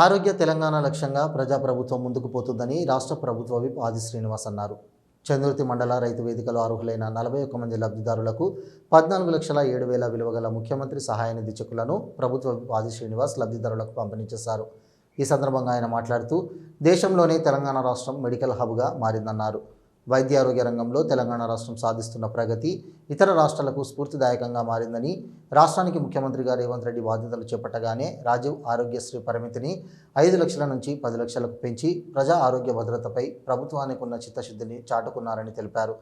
ఆరోగ్య తెలంగాణ లక్ష్యంగా ప్రజాప్రభుత్వం ముందుకు పోతుందని రాష్ట్ర ప్రభుత్వ విప్ ఆది శ్రీనివాస్ అన్నారు. చంద్రుతి మండల రైతు వేదికలో అర్హులైన నలభై ఒక్క మంది లబ్ధిదారులకు పద్నాలుగు లక్షల ఏడు వేల విలువగల ముఖ్యమంత్రి సహాయ నిధి చెక్కులను ప్రభుత్వ విప్ ఆది శ్రీనివాస్ లబ్ధిదారులకు పంపిణీ చేశారు. ఈ సందర్భంగా ఆయన మాట్లాడుతూ దేశంలోనే తెలంగాణ రాష్ట్రం మెడికల్ హబ్గా మారిందన్నారు. వైద్య ఆరోగ్య రంగంలో తెలంగాణ రాష్ట్రం సాధిస్తున్న ప్రగతి ఇతర రాష్ట్రాలకు స్ఫూర్తిదాయకంగా మారిందని రాష్ట్రానికి ముఖ్యమంత్రిగా రేవంత్ రెడ్డి బాధ్యతలు చేపట్టగానే రాజీవ్ ఆరోగ్యశ్రీ పరిమితిని ఐదు లక్షల నుంచి పది లక్షలకు పెంచి ప్రజా ఆరోగ్య భద్రతపై ప్రభుత్వానికి ఉన్న చిత్తశుద్ధిని చాటుకున్నారని తెలిపారు.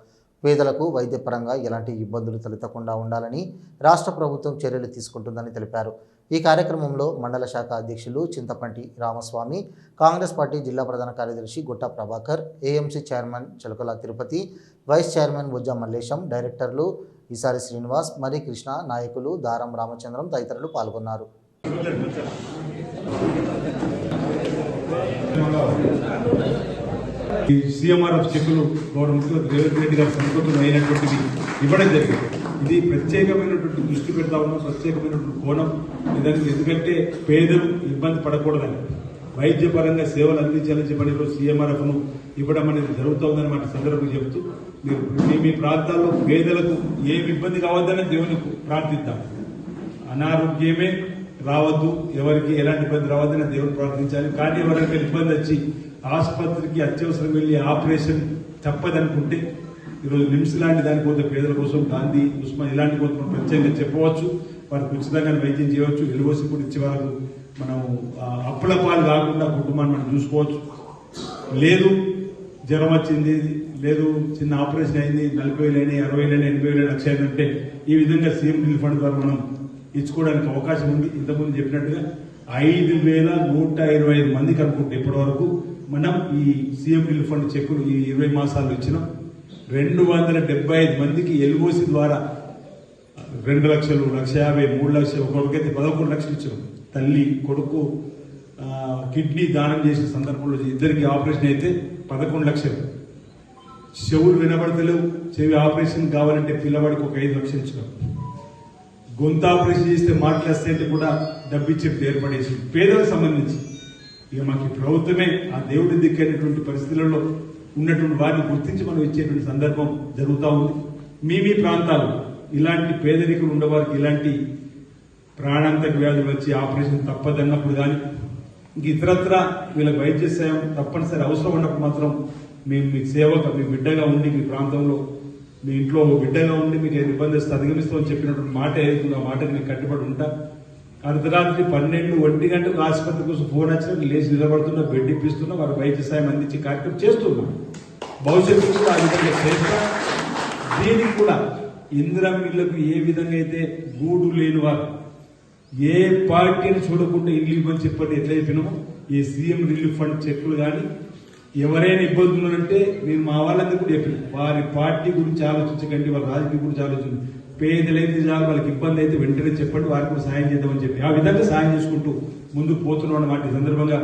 పేదలకు వైద్యపరంగా ఎలాంటి ఇబ్బందులు తలెత్తకుండా ఉండాలని రాష్ట్ర ప్రభుత్వం చర్యలు తీసుకుంటుందని తెలిపారు. ఈ కార్యక్రమంలో మండల శాఖ అధ్యక్షులు చింతపంటి రామస్వామి కాంగ్రెస్ పార్టీ జిల్లా ప్రధాన కార్యదర్శి Gutta Prabhakar AMC chairman Chilakala Tirupati vice chairman Bujja Mallesham డైరెక్టర్లు ఈసారి శ్రీనివాస్ మరి కృష్ణ నాయకులు దారం రామచంద్రం తదితరులు పాల్గొన్నారు. ఈ సీఎంఆర్ఎఫ్ చెక్కులు గౌరవ ముఖ్యమంత్రి రేవంత్ రెడ్డి గారు సంతృప్తులు అయినటువంటిది ఇవ్వడం జరిగింది. ఇది ప్రత్యేకమైనటువంటి దృష్టి పెడతా ఉన్నాం ప్రత్యేకమైనటువంటి కోణం. ఇదానికి ఎందుకంటే పేదలు ఇబ్బంది పడకూడదని వైద్యపరంగా సేవలు అందించాలని చెప్పని ఈరోజు సీఎంఆర్ఎఫ్ను ఇవ్వడం అనేది జరుగుతుందని మాట సందర్భంగా చెబుతూ మీరు మీ మీ ప్రాంతాల్లో పేదలకు ఏమి ఇబ్బంది కావద్దని దేవుని ప్రార్థిద్దాం. అనారోగ్యమే రావద్దు. ఎవరికి ఎలాంటి ఇబ్బంది రావద్దని దేవుని ప్రార్థించాలి. కానీ ఎవరికి ఇబ్బంది వచ్చి ఆసుపత్రికి అత్యవసరం వెళ్ళి ఆపరేషన్ తప్పదనుకుంటే ఈరోజు నిమ్స్ లాంటి దాని పోతే పేదల కోసం గాంధీ ఉస్మాన్ ఇలాంటి కోసం మనం ప్రత్యేకంగా చెప్పవచ్చు. వారికి ఉచితంగా వైద్యం చేయవచ్చు. ఎలువసి కూడా ఇచ్చే వరకు మనం అప్పుల పాలు కాకుండా కుటుంబాన్ని మనం చూసుకోవచ్చు. లేదు జ్వరం వచ్చింది లేదు చిన్న ఆపరేషన్ అయింది నలభై వేలైనా ఇరవై అరవై ఎనభై వేలైనా లక్ష ఈ విధంగా సీఎం రిలీఫ్ ఫండ్ ద్వారా మనం ఇచ్చుకోవడానికి అవకాశం ఉంది. ఇంతకుముందు చెప్పినట్టుగా ఐదు వేల నూట ఇరవై ఐదు మందికి అనుకుంటే ఇప్పటి వరకు మనం ఈ సీఎం రిలీఫ్ ఫండ్ చెక్కులు ఈ ఇరవై మాసాలు ఇచ్చినాం. రెండు వందల డెబ్బై ఐదు మందికి ఎల్ఓసి ద్వారా రెండు లక్షలు లక్ష యాభై మూడు లక్షలు ఒకరికైతే పదకొండు లక్షలు ఇచ్చాం తల్లి కొడుకు కిడ్నీ దానం చేసిన సందర్భంలో ఇద్దరికి ఆపరేషన్ అయితే పదకొండు లక్షలు. చెవులు వినబడతలేవు చెవి ఆపరేషన్ కావాలంటే పిల్లవాడికి ఒక ఐదు లక్షలు ఇచ్చినాం గొంతు ఆపరేషన్ చేస్తే మాట్లాడితే కూడా డబ్బిచ్చే ఏర్పడేసి పేదలకు సంబంధించి. ఇక మాకు ప్రభుత్వమే ఆ దేవుడి దిక్కైనటువంటి పరిస్థితులలో ఉన్నటువంటి వారిని గుర్తించి మనం ఇచ్చేటువంటి సందర్భం జరుగుతూ ఉంది. మీ మీ ప్రాంతాలు ఇలాంటి పేదరికులు ఉండేవారికి ఇలాంటి ప్రాణాంతక వ్యాధులు వచ్చి ఆపరేషన్ తప్పదన్నప్పుడు కానీ ఇతరత్ర వీళ్ళకి వైద్య సేవ తప్పనిసరి అవసరం ఉన్నప్పుడు మాత్రం మేము మీ సేవకు మీ బిడ్డగా ఉండి మీ ప్రాంతంలో మీ ఇంట్లో బిడ్డగా ఉండి మీకు ఏది ఇబ్బంది వస్తే అధిగమిస్తామని చెప్పినటువంటి మాట ఏదైతుందో ఆ మాటకి మీకు కట్టుబడి ఉంటా. అర్ధరాత్రి పన్నెండు ఒంటి గంటకు ఆసుపత్రి కోసం ఫోన్ వచ్చినా లేచి నిలబడుతున్నా బెడ్ ఇప్పిస్తున్నా వారు వైద్య సాయం అందించి కార్యక్రమం చేస్తున్నాం భవిష్యత్తు కూడా ఆ విధంగా చేస్తా. దీనికి కూడా ఇందిరా ఇళ్ళకు ఏ విధంగా అయితే గూడు లేని వారు ఏ పార్టీని చూడకుండా ఇల్లు ఇవ్వని చెప్పండి ఎట్లా చెప్పినామో ఈ సీఎం రిలీఫ్ ఫండ్ చెక్కులు కానీ ఎవరైనా ఇబ్బందులు అంటే నేను మా వాళ్ళందరూ కూడా చెప్పిన. వారి పార్టీ గురించి ఆలోచించకండి వాళ్ళ రాజకీయ గురించి ఆలోచించండి పేదలైతే చాలు వాళ్ళకి ఇబ్బంది అయితే వెంటనే చెప్పండి వారికి కూడా సాయం చేద్దామని చెప్పి. ఆ విధంగా సాయం చేసుకుంటూ ముందుకు పోతున్నాం అన్నమాట ఈ సందర్భంగా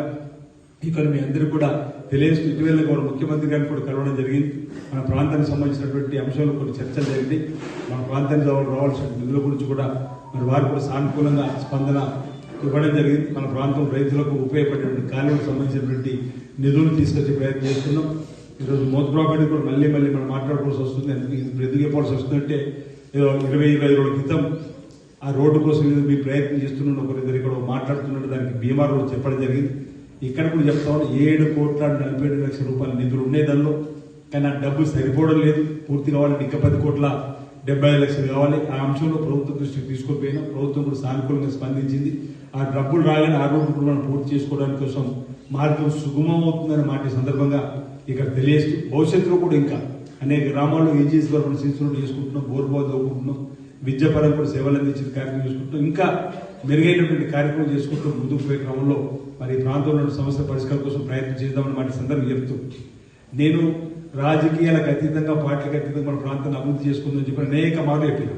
ఇక్కడ మీ అందరూ కూడా తెలియజేస్తూ ఇటీవల కూడా ముఖ్యమంత్రి గారిని కూడా కలవడం జరిగింది. మన ప్రాంతానికి సంబంధించినటువంటి అంశాలు కొన్ని చర్చలు జరిగింది. మన ప్రాంతానికి రావాల్సిన నిధుల గురించి కూడా మరి వారు కూడా సానుకూలంగా స్పందన ఇవ్వడం జరిగింది. మన ప్రాంతం రైతులకు ఉపయోగపడేటువంటి కాలువలకు సంబంధించినటువంటి నిధులు తీసుకొచ్చే ప్రయత్నం చేస్తున్నాం. ఈరోజు మోత్ప్రాపర్టీ కూడా మళ్ళీ మళ్ళీ మనం మాట్లాడుకోవాల్సి వస్తుంది. ఎందుకు ఇది ఎందుకు చెప్పాల్సి వస్తుందంటే ఇరవై ఇరవై రోజుల క్రితం ఆ రోడ్డు కోసం మీద మీ ప్రయత్నం చేస్తున్నాడు ఒకరిద్దరు ఇక్కడ మాట్లాడుతున్నాడు దానికి బీమార్ రోడ్డు చెప్పడం జరిగింది. ఇక్కడ కూడా చెప్తా ఏడు కోట్ల నలభై ఏడు లక్షల రూపాయల నిధులు ఉన్నాయి దానిలో. కానీ ఆ డబ్బులు సరిపోవడం లేదు. పూర్తి కావాలంటే ఇంకా పది కోట్ల డెబ్బై ఐదు లక్షలు కావాలి. ఆ అంశంలో ప్రభుత్వం దృష్టికి తీసుకుపోయినా ప్రభుత్వం కూడా సానుకూలంగా స్పందించింది. ఆ డబ్బులు రాగానే ఆ రోడ్డు కూడా మనం పూర్తి చేసుకోవడానికి కోసం మార్గం సుగమం అవుతుందని మాట సందర్భంగా ఇక్కడ తెలియజేస్తూ భవిష్యత్తులో కూడా ఇంకా అనేక గ్రామాల్లో ఏజీఎస్ ద్వారా మనం చేసుకుంటున్నాం బోర్బాల్ చదువుకుంటున్నాం విద్యాపరంగా కూడా సేవలు అందించిన కార్యక్రమం చేసుకుంటూ ఇంకా మెరుగైనటువంటి కార్యక్రమం చేసుకుంటూ ముందుకు పోయే క్రమంలో మరి ఈ ప్రాంతంలో సమస్య పరిష్కారం కోసం ప్రయత్నం చేద్దామని మాట సందర్భం చెప్తూ నేను రాజకీయాలకు అతీతంగా పార్టీలకు అతీతంగా మన ప్రాంతాన్ని అభివృద్ధి చేసుకుందని చెప్పి అనేక మార్లు చెప్పిన.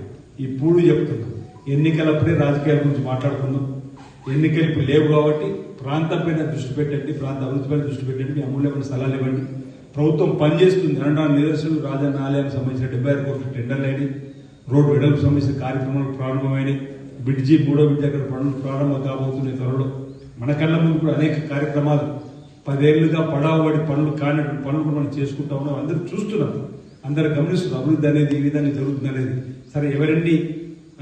ఇప్పుడు చెప్తున్నా. ఎన్నికలప్పుడే రాజకీయాల గురించి మాట్లాడుకుందాం. ఎన్నికలు ఇప్పుడు లేవు కాబట్టి ప్రాంతం పైన దృష్టి పెట్టండి ప్రాంత అభివృద్ధి పైన దృష్టి పెట్టండి మీ అమూల్యమైన సలహాలు ఇవ్వండి. ప్రభుత్వం పనిచేస్తుంది. అనడానికి నిదర్శనం రాజన్న ఆలయానికి సంబంధించిన డెబ్బై ఆరు కోట్ల టెండర్లు అయినాయి. రోడ్డు వెడల్పు సంబంధించిన కార్యక్రమాలు ప్రారంభమైనవి బ్రిడ్జి మూడో బ్రిడ్జి అక్కడ పనులు ప్రారంభం కాబోతున్నాయి త్వరలో. మన కళ్ళ ముందు కూడా అనేక కార్యక్రమాలు పదేళ్ళుగా పడావబడి పనులు కానటువంటి పనులు కూడా మనం చేసుకుంటా ఉన్నాం. అందరూ చూస్తున్నాం. అందరూ గమనిస్తున్నారు. అభివృద్ధి అనేది ఈ విధంగా జరుగుతుంది అనేది. సరే ఎవరండి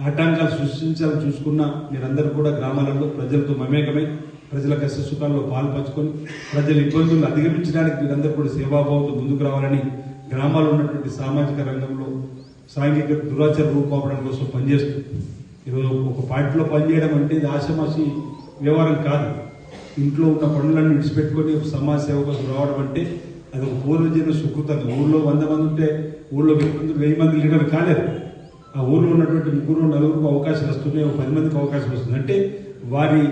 ఆటంకాలు సృష్టించాలని చూసుకున్నా మీరందరూ కూడా గ్రామాలలో ప్రజలతో మమేకమై ప్రజల కష్ట సుఖాల్లో పాలు పంచుకొని ప్రజల ఇబ్బందులు అధిగమించడానికి మీరందరూ కూడా సేవాభావంతో ముందుకు రావాలని గ్రామాల్లో ఉన్నటువంటి సామాజిక రంగంలో సాంఘిక దురాచార రూపాపడం కోసం పనిచేస్తూ ఈరోజు ఒక పార్టీలో పనిచేయడం అంటే ఇది ఆశమాసి వ్యవహారం కాదు. ఇంట్లో ఉన్న పనులన్నీ విడిచిపెట్టుకొని ఒక సమాజ సేవ కోసం రావడం అంటే అది ఒక పూర్వజన్మ సుకృతం. ఊళ్ళో వంద మంది ఉంటే ఊళ్ళో వెయ్యి మంది వెయ్యి మంది లీడర్లు కాలేదు ఆ ఊళ్ళో ఉన్నటువంటి ముగ్గురు నలుగురికి అవకాశం వస్తున్నాయి ఒక పది మందికి అవకాశం వస్తుంది. అంటే వారి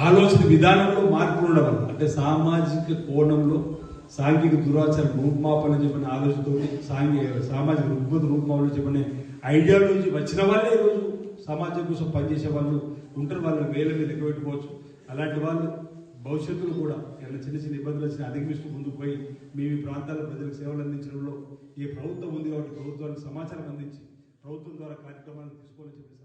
ఆలోచన విధానంలో మార్పులు ఉండడం అంటే సామాజిక కోణంలో సాంఘిక దురాచార రూపుమాపన చెప్పిన ఆలోచనతో సాంఘిక సామాజిక రుగ్మత రూపుమాపన చెప్పిన ఐడియాలజీ వచ్చిన వాళ్ళే ఈరోజు సమాజం కోసం పనిచేసే వాళ్ళు ఉంటారు. వాళ్ళని వేల మీద పెట్టుకోవచ్చు అలాంటి వాళ్ళు భవిష్యత్తులో కూడా ఏమైనా చిన్న చిన్న ఇబ్బందులు వచ్చినా అధిగమిస్తూ ముందుకు పోయి మీ ప్రాంతాల ప్రజలకు సేవలు అందించడంలో ఈ ప్రభుత్వం ఉంది కాబట్టి ప్రభుత్వానికి సమాచారం అందించి ప్రభుత్వం ద్వారా కార్యక్రమాలను తీసుకోవాలని చెప్పేసి